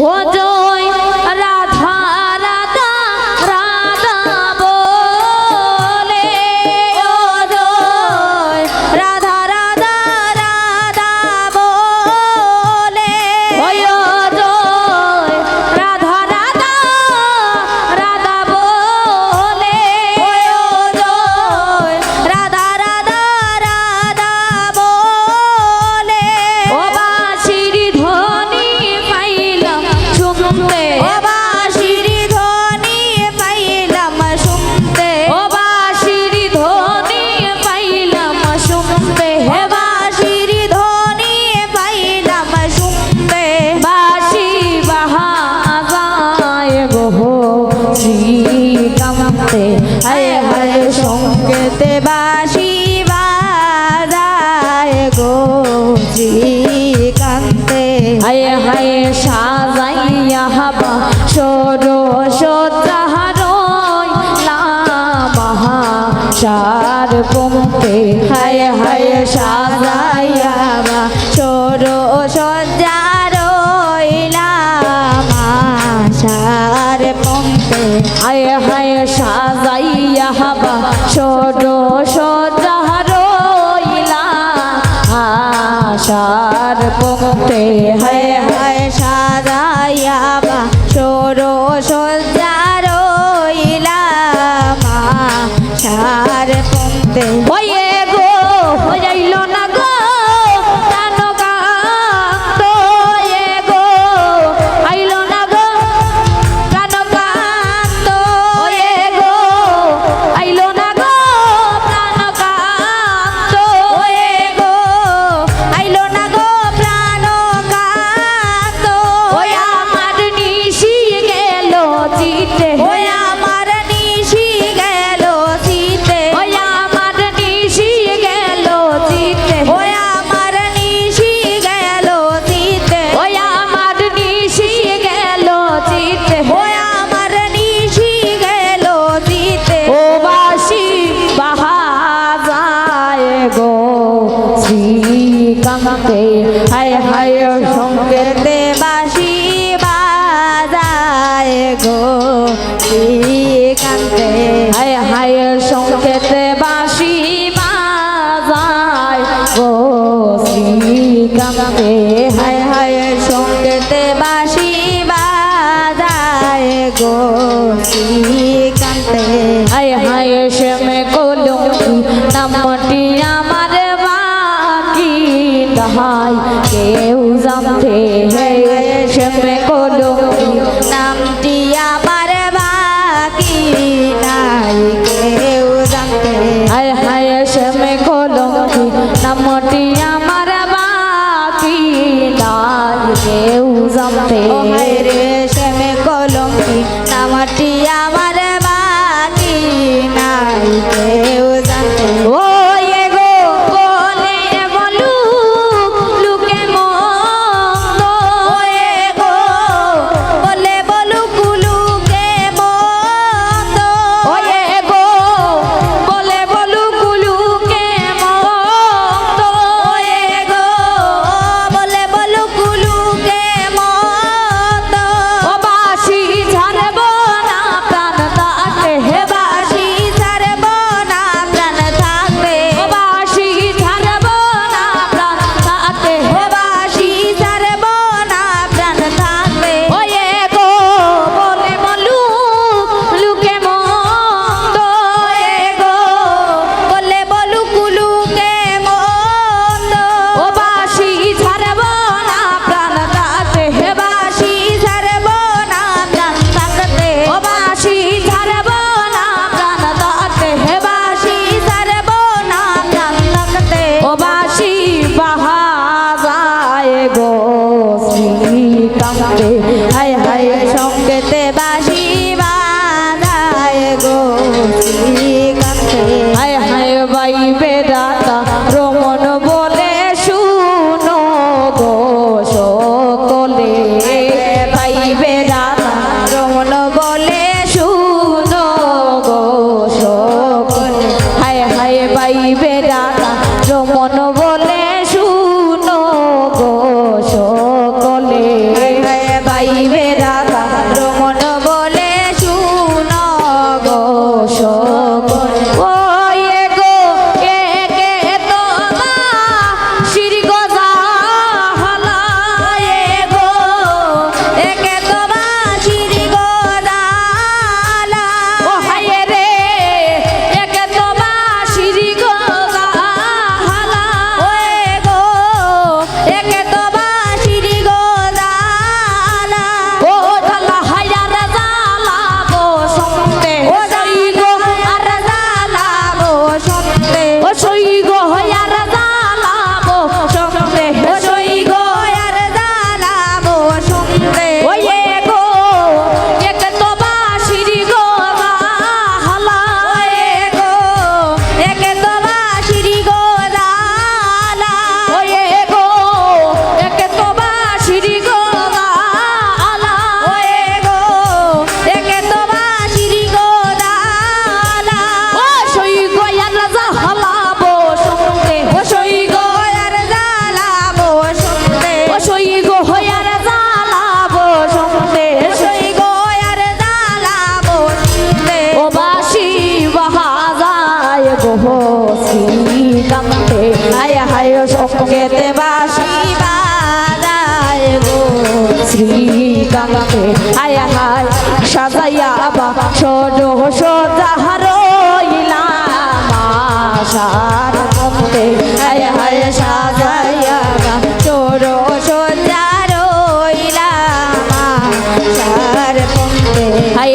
我都。আশার কমতে, হায় হায় সাজাইয়া চোর সজ্জার আশার কমতে, হায় হায় সাজাইয়া হাবা চোর সজ্জার আশার কমতে, হায় কলঙ্কি নামটি আমার বাকি, তাহাই কেউ জানতে হে শ্যামে কলঙ্কি নামটি আমার বাকি নাই কেউ জানতে হায় হায় শ্যামে কলঙ্কি নামটি আমার বাকি নাই রে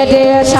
Glória a